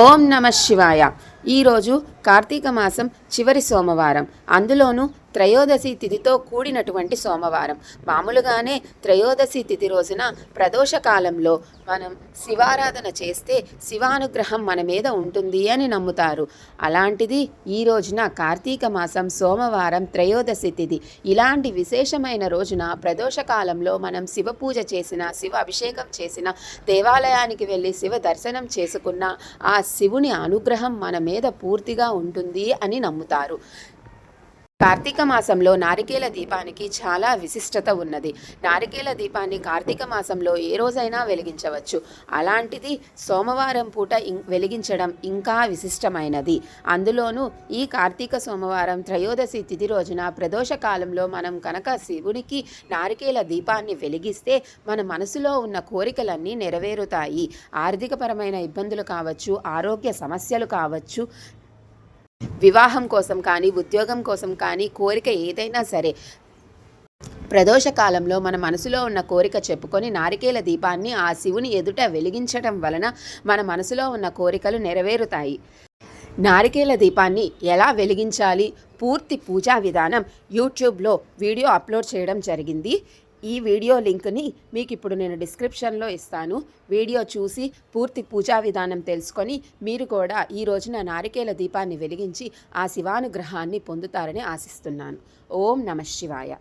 ఓం నమ శివాయ. ఈరోజు కార్తీక మాసం చివరి సోమవారం. అందులోనూ త్రయోదశి తిథితో కూడినటువంటి సోమవారం. మామూలుగానే త్రయోదశి తిథి రోజున ప్రదోష కాలంలో మనం శివారాధన చేస్తే శివానుగ్రహం మన మీద ఉంటుంది అని నమ్ముతారు. అలాంటిది ఈ రోజున కార్తీక మాసం సోమవారం త్రయోదశి తిథి ఇలాంటి విశేషమైన రోజున ప్రదోష కాలంలో మనం శివ పూజ చేసిన శివ అభిషేకం చేసిన దేవాలయానికి వెళ్ళి శివ దర్శనం చేసుకున్న ఆ శివుని అనుగ్రహం మన మీద పూర్తిగా ఉంటుంది అని నమ్ముతారు. కార్తీక మాసంలో నారికేల దీపానికి చాలా విశిష్టత ఉన్నది. నారికేల దీపాన్ని కార్తీక మాసంలో ఏ రోజైనా వెలిగించవచ్చు. అలాంటిది సోమవారం పూట వెలిగించడం ఇంకా విశిష్టమైనది. అందులోనూ ఈ కార్తీక సోమవారం త్రయోదశి తిథి రోజున ప్రదోష కాలంలో మనం కనుక శివునికి నారికేల దీపాన్ని వెలిగిస్తే మన మనసులో ఉన్న కోరికలన్నీ నెరవేరుతాయి. ఆర్థికపరమైన ఇబ్బందులు కావచ్చు ఆరోగ్య సమస్యలు కావచ్చు వివాహం కోసం కానీ ఉద్యోగం కోసం కానీ కోరిక ఏదైనా సరే ప్రదోష కాలంలో మన మనసులో ఉన్న కోరిక చెప్పుకొని నారికేల దీపాన్ని ఆ శివుని ఎదుట వెలిగించటం వలన మన మనసులో ఉన్న కోరికలు నెరవేరుతాయి. నారికేల దీపాన్ని ఎలా వెలిగించాలి? పూర్తి పూజా విధానం యూట్యూబ్లో వీడియో అప్లోడ్ చేయడం జరిగింది. ఈ వీడియో లింక్ని మీకు ఇప్పుడు నేను డిస్క్రిప్షన్లో ఇస్తాను. వీడియో చూసి పూర్తి పూజా విధానం తెలుసుకొని మీరు కూడా ఈ రోజున నారికేల దీపాన్ని వెలిగించి ఆ శివానుగ్రహాన్ని పొందుతారని ఆశిస్తున్నాను. ఓం నమ శివాయ.